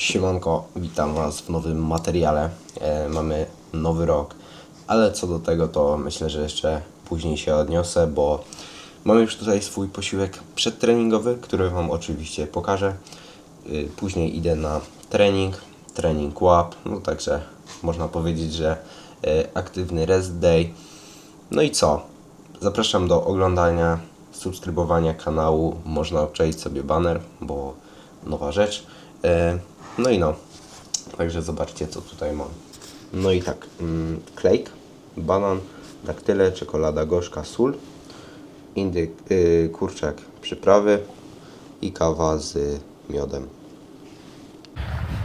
Siemanko, witam Was w nowym materiale. E, mamy nowy rok, ale co do tego to myślę, że jeszcze później się odniosę, bo mamy już tutaj swój posiłek przedtreningowy, który Wam oczywiście pokażę. Y, Później idę na trening, trening łap, no także można powiedzieć, że e, aktywny rest day. No i co? Zapraszam do oglądania, subskrybowania kanału. Można obczaić sobie banner, bo nowa rzecz. E, No i no. Także zobaczcie, co tutaj mam. No i tak, mm, klejk, banan, daktyle, czekolada gorzka, sól, indyk, y, kurczak, przyprawy i kawa z miodem.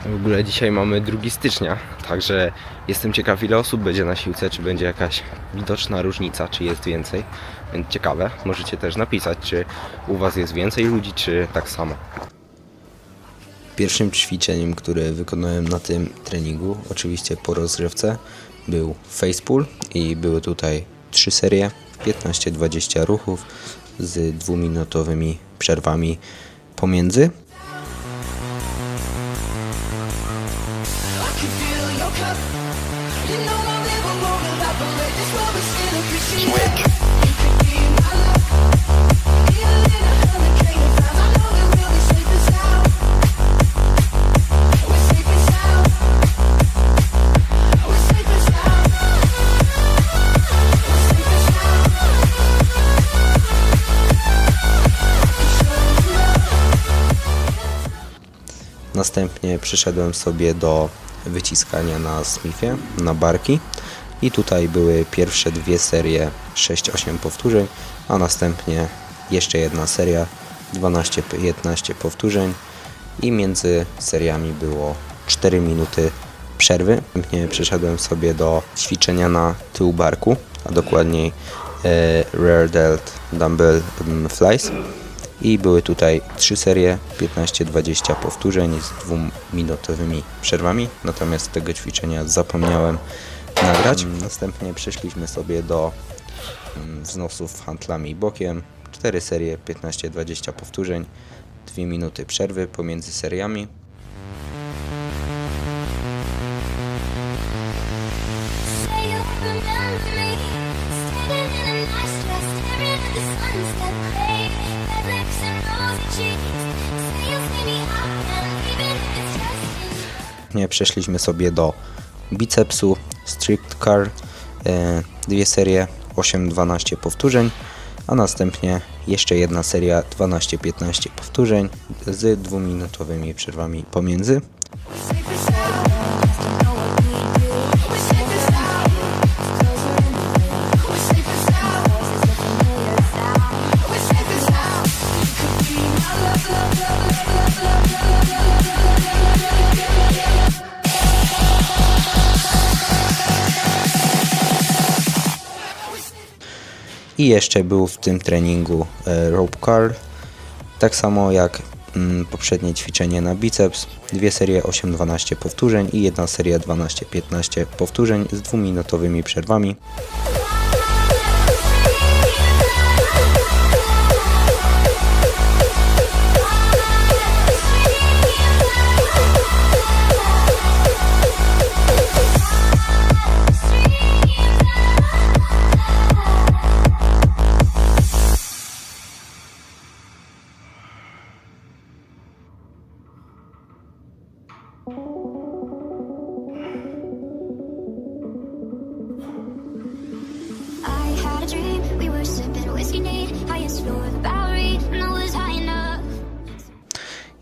W ogóle dzisiaj mamy 2 stycznia, także jestem ciekaw ile osób będzie na siłce, czy będzie jakaś widoczna różnica, czy jest więcej. Więc ciekawe, możecie też napisać, czy u Was jest więcej ludzi, czy tak samo. Pierwszym ćwiczeniem, które wykonałem na tym treningu, oczywiście po rozgrzewce, był facepull i były tutaj trzy serie, 15-20 ruchów z dwuminutowymi przerwami pomiędzy. can Następnie przyszedłem sobie do wyciskania na Smithie, na barki. I tutaj były pierwsze dwie serie 6-8 powtórzeń, a następnie jeszcze jedna seria 12-15 powtórzeń i między seriami było 4 minuty przerwy. Następnie przeszedłem sobie do ćwiczenia na tył barku, a dokładniej e, Rear Delt Dumbbell mm, Flies i były tutaj trzy serie 15-20 powtórzeń z dwuminutowymi przerwami. Natomiast tego ćwiczenia zapomniałem nagrać. Następnie przeszliśmy sobie do mm, wznosów handlami bokiem. Cztery serie 15-20 powtórzeń 2 minuty przerwy pomiędzy seriami just in Nie przeszliśmy sobie do bicepsu strict car e, dwie serie 8-12 powtórzeń a następnie jeszcze jedna seria 12-15 powtórzeń z dwuminutowymi przerwami pomiędzy i jeszcze był w tym treningu e, rope curl. Tak samo jak mm, poprzednie ćwiczenie na biceps. Dwie serie 8-12 powtórzeń i jedna seria 12-15 powtórzeń z dwuminutowymi przerwami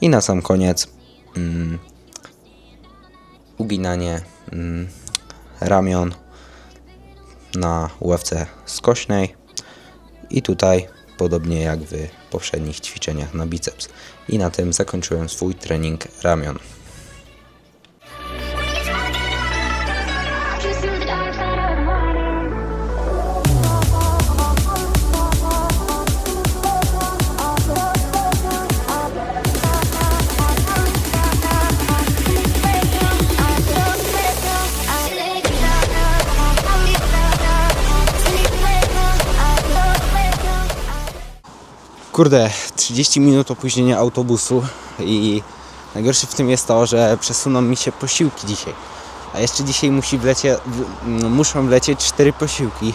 I na sam koniec mm, uginanie mm, ramion na ławce skośnej i tutaj podobnie jak w poprzednich ćwiczeniach na biceps. I na tym zakończyłem swój trening ramion. Kurde, 30 minut opóźnienia autobusu i Najgorsze w tym jest to, że przesuną mi się posiłki dzisiaj. A jeszcze dzisiaj musi wlecie, m, muszą wlecieć cztery posiłki.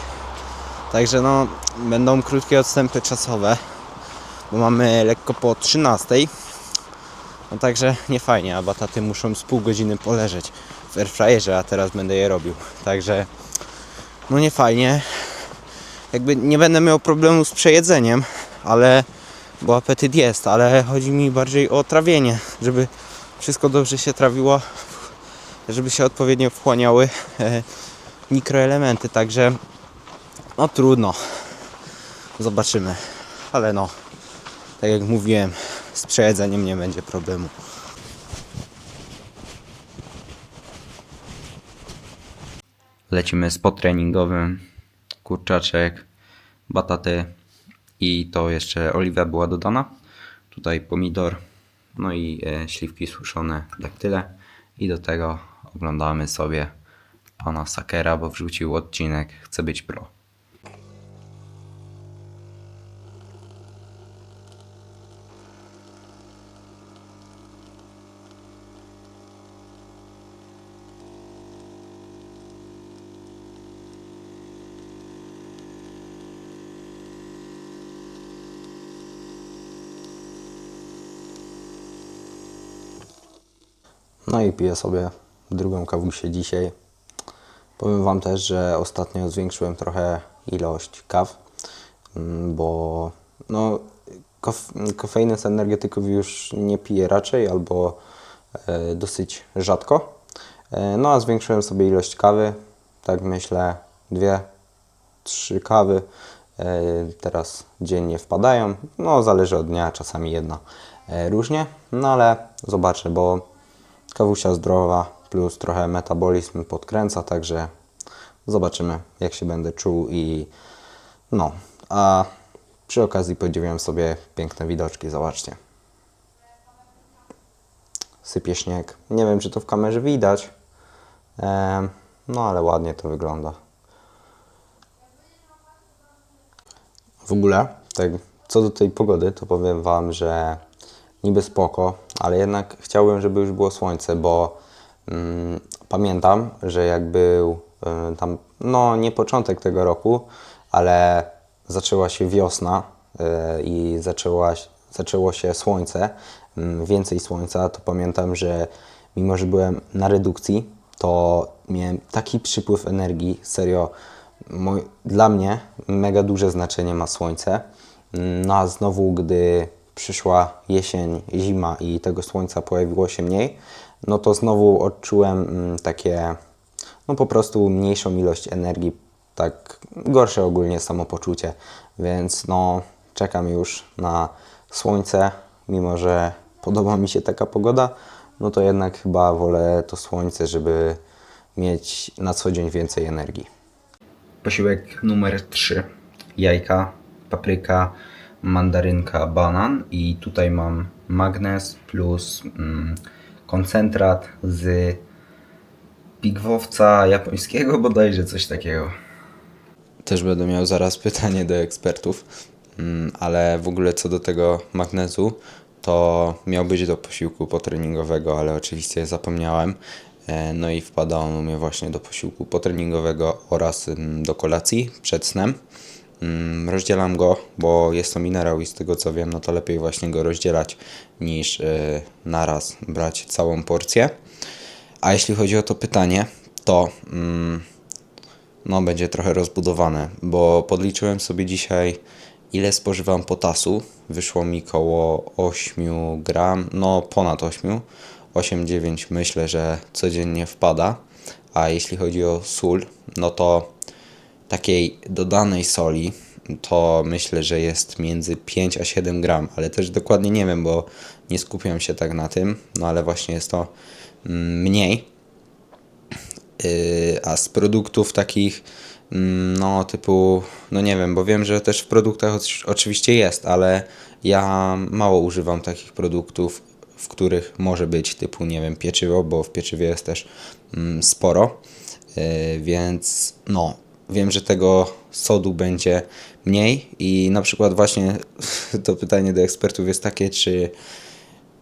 Także no, będą krótkie odstępy czasowe, bo mamy lekko po 13. No także nie fajnie, a bataty muszą z pół godziny poleżeć w airfryerze, a teraz będę je robił. Także no nie fajnie. Jakby nie będę miał problemu z przejedzeniem, ale bo apetyt jest, ale chodzi mi bardziej o trawienie, żeby wszystko dobrze się trawiło, żeby się odpowiednio wchłaniały e, mikroelementy, także no trudno. Zobaczymy. Ale no, tak jak mówiłem, z przejedzeniem nie będzie problemu. Lecimy z potreningowym, kurczaczek, bataty i to jeszcze oliwia była dodana. Tutaj pomidor, no i e, śliwki suszone, daktyle. I do tego oglądamy sobie pana Sakera, bo wrzucił odcinek Chcę być pro. No i piję sobie drugą kawusię dzisiaj. Powiem Wam też, że ostatnio zwiększyłem trochę ilość kaw, mm, bo no, kof kofeiny z energetyków już nie piję raczej albo e, dosyć rzadko. E, no a zwiększyłem sobie ilość kawy, tak myślę, dwie, trzy kawy e, teraz dziennie wpadają. No zależy od dnia, czasami jedna różnie, no ale zobaczę, bo kawusia zdrowa plus trochę metabolizm podkręca, także zobaczymy jak się będę czuł i no, a przy okazji podziwiam sobie piękne widoczki, zobaczcie. Sypie śnieg. Nie wiem, czy to w kamerze widać, no ale ładnie to wygląda. W ogóle, tak co do tej pogody, to powiem Wam, że niby spoko, ale jednak chciałbym, żeby już było słońce, bo mm, pamiętam, że jak był y, tam, no nie początek tego roku, ale zaczęła się wiosna y, i zaczęła, zaczęło się słońce, mm, więcej słońca, to pamiętam, że mimo, że byłem na redukcji, to miałem taki przypływ energii, serio, dla mnie mega duże znaczenie ma słońce. No a znowu, gdy przyszła jesień, zima i tego słońca pojawiło się mniej, no to znowu odczułem mm, takie, no po prostu mniejszą ilość energii, tak gorsze ogólnie samopoczucie, więc no czekam już na słońce, mimo że podoba mi się taka pogoda, no to jednak chyba wolę to słońce, żeby mieć na co dzień więcej energii. Posiłek numer 3. Jajka, papryka, mandarynka, banan i tutaj mam magnez plus mm, koncentrat z pigwowca japońskiego, bodajże coś takiego. Też będę miał zaraz pytanie do ekspertów, mm, ale w ogóle co do tego magnezu, to miał być do posiłku potreningowego, ale oczywiście zapomniałem. E, No i wpada on u mnie właśnie do posiłku potreningowego oraz mm, do kolacji przed snem. Mm, Rozdzielam go, bo jest to minerał i z tego co wiem, no to lepiej właśnie go rozdzielać niż e, naraz brać całą porcję. A jeśli chodzi o to pytanie, to mm, no będzie trochę rozbudowane, bo podliczyłem sobie dzisiaj ile spożywam potasu. Wyszło mi koło 8 gram, no ponad 8. 8-9 myślę, że codziennie wpada. A jeśli chodzi o sól, no to takiej dodanej soli to myślę, że jest między 5 a 7 gram, ale też dokładnie nie wiem, bo nie skupiam się tak na tym, no ale właśnie jest to mm, mniej. Yy, a z produktów takich, mm, no typu, no nie wiem, bo wiem, że też w produktach oczy- oczywiście jest, ale ja mało używam takich produktów, w których może być typu, nie wiem, pieczywo, bo w pieczywie jest też mm, sporo, yy, więc no, wiem, że tego sodu będzie mniej i na przykład właśnie to pytanie do ekspertów jest takie, czy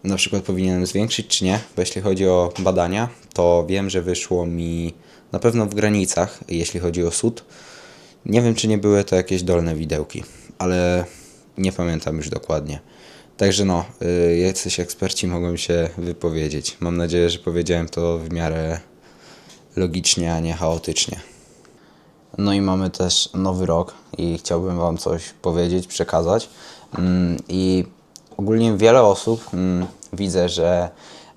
na przykład powinienem zwiększyć, czy nie, bo jeśli chodzi o badania, to wiem, że wyszło mi na pewno w granicach, jeśli chodzi o sód. Nie wiem, czy nie były to jakieś dolne widełki, ale nie pamiętam już dokładnie. Także no, y, jacyś eksperci mogą się wypowiedzieć. Mam nadzieję, że powiedziałem to w miarę logicznie, a nie chaotycznie. No i mamy też nowy rok i chciałbym Wam coś powiedzieć, przekazać. Mm, I ogólnie wiele osób, mm, widzę, że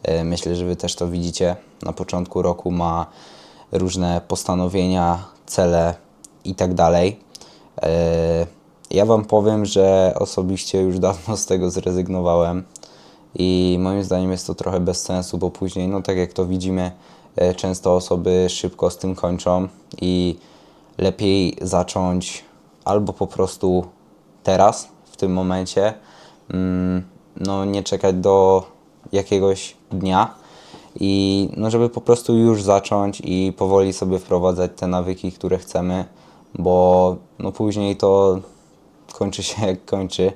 e, myślę, że Wy też to widzicie, na początku roku ma różne postanowienia, cele i tak dalej. E, Ja Wam powiem, że osobiście już dawno z tego zrezygnowałem i moim zdaniem jest to trochę bez sensu, bo później, no tak jak to widzimy, e, często osoby szybko z tym kończą i lepiej zacząć albo po prostu teraz, w tym momencie, mm, no nie czekać do jakiegoś dnia i no żeby po prostu już zacząć i powoli sobie wprowadzać te nawyki, które chcemy, bo no później to kończy się jak kończy.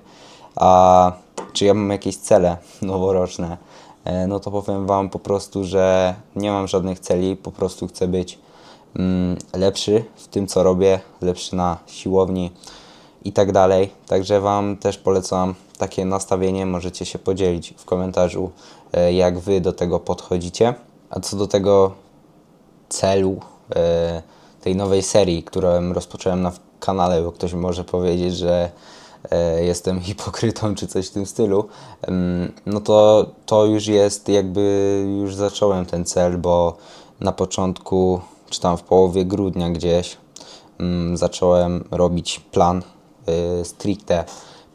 A czy ja mam jakieś cele noworoczne? E, No to powiem Wam po prostu, że nie mam żadnych celi, po prostu chcę być lepszy w tym, co robię, lepszy na siłowni i tak dalej. Także Wam też polecam takie nastawienie. Możecie się podzielić w komentarzu, e, jak Wy do tego podchodzicie. A co do tego celu e, tej nowej serii, którą rozpocząłem na kanale, bo ktoś może powiedzieć, że e, jestem hipokrytą czy coś w tym stylu, no to to już jest jakby, już zacząłem ten cel, bo na początku, czy tam w połowie grudnia gdzieś, mm, zacząłem robić plan y, stricte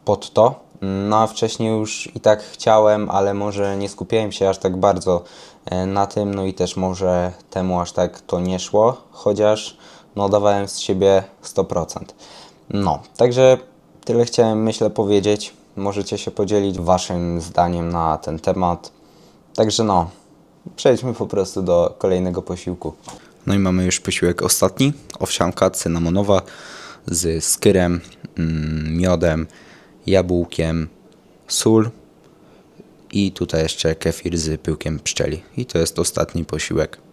pod to. No a wcześniej już i tak chciałem, ale może nie skupiałem się aż tak bardzo e, na tym, no i też może temu aż tak to nie szło, chociaż no dawałem z siebie 100%. No, także tyle chciałem myślę powiedzieć. Możecie się podzielić waszym zdaniem na ten temat. Także no, przejdźmy po prostu do kolejnego posiłku. No i mamy już posiłek ostatni. Owsianka cynamonowa z skyrem, mm, miodem, jabłkiem, sól i tutaj jeszcze kefir z pyłkiem pszczeli. I to jest ostatni posiłek.